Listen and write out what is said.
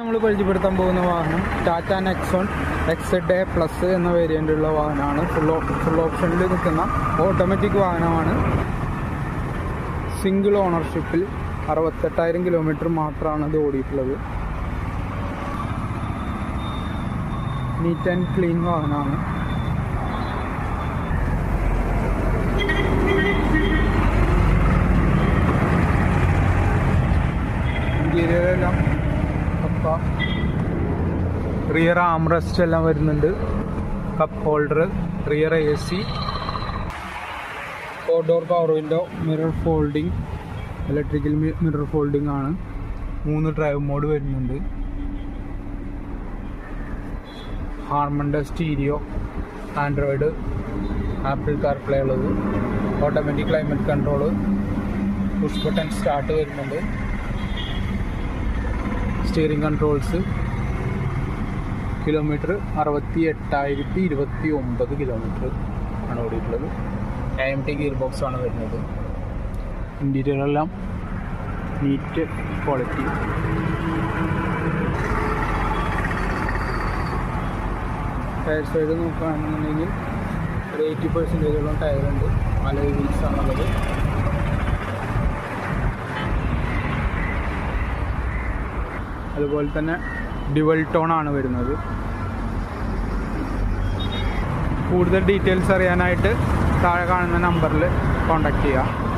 നമ്മൾ പരിചയപ്പെടുത്താൻ പോകുന്ന വാഹനം Tata Nexon X Z A plus എന്ന വേരിയന്റുള്ള വാഹനമാണ്. ഫുൾ ഫുൾ ഓപ്ഷനിൽ നിൽക്കുന്ന ഓട്ടോമാറ്റിക് വാഹനമാണ്. സിംഗിൾ ഓണർഷിപ്പിൽ അറുപത്തെട്ടായിരം കിലോമീറ്റർ മാത്രമാണ് ഇത് ഓടിയിട്ടുള്ളത്. നീറ്റ് ആൻഡ് ക്ലീൻ വാഹനമാണ്. ഇന്റീരിയറെല്ലാം പക്ക റിയർ ആംറസ്റ്റ് എല്ലാം വരുന്നുണ്ട്. Cup holder rear A C four door power window mirror folding electrical mirror folding ആണ്. മൂന്ന് ഡ്രൈവ് മോഡ് വരുന്നുണ്ട്. ഹാർമണ്ട സ്റ്റീരിയോ ആൻഡ്രോയിഡ് ആപ്പിൾ കാർപ്ലേ ഉള്ളത്. Automatic climate control push button start വരുന്നുണ്ട്. Steering controls kilometre അറുപത്തി എട്ടായിരത്തി ഇരുപത്തി ഒമ്പത് കിലോമീറ്റർ ആണ് ഓടിയിട്ടുള്ളത്. എം ടി ഗിയർ ബോക്സ് ആണ് വരുന്നത്. ഇന്റീരിയറെല്ലാം നീറ്റ് ക്വാളിറ്റി ടയർ സൈഡ് നോക്കുകയാണെന്നുണ്ടെങ്കിൽ ഒരു എയ്റ്റി പെർസെന്റേജോളം ടയറുണ്ട് പല വീൽസ് ആണുള്ളത് അതുപോലെ തന്നെ ഡ്യുവൽ ടോൺ ആണ് വരുന്നത്. കൂടുതൽ ഡീറ്റെയിൽസ് അറിയാനായിട്ട് താഴെ കാണുന്ന നമ്പറിൽ കോൺടാക്റ്റ് ചെയ്യുക.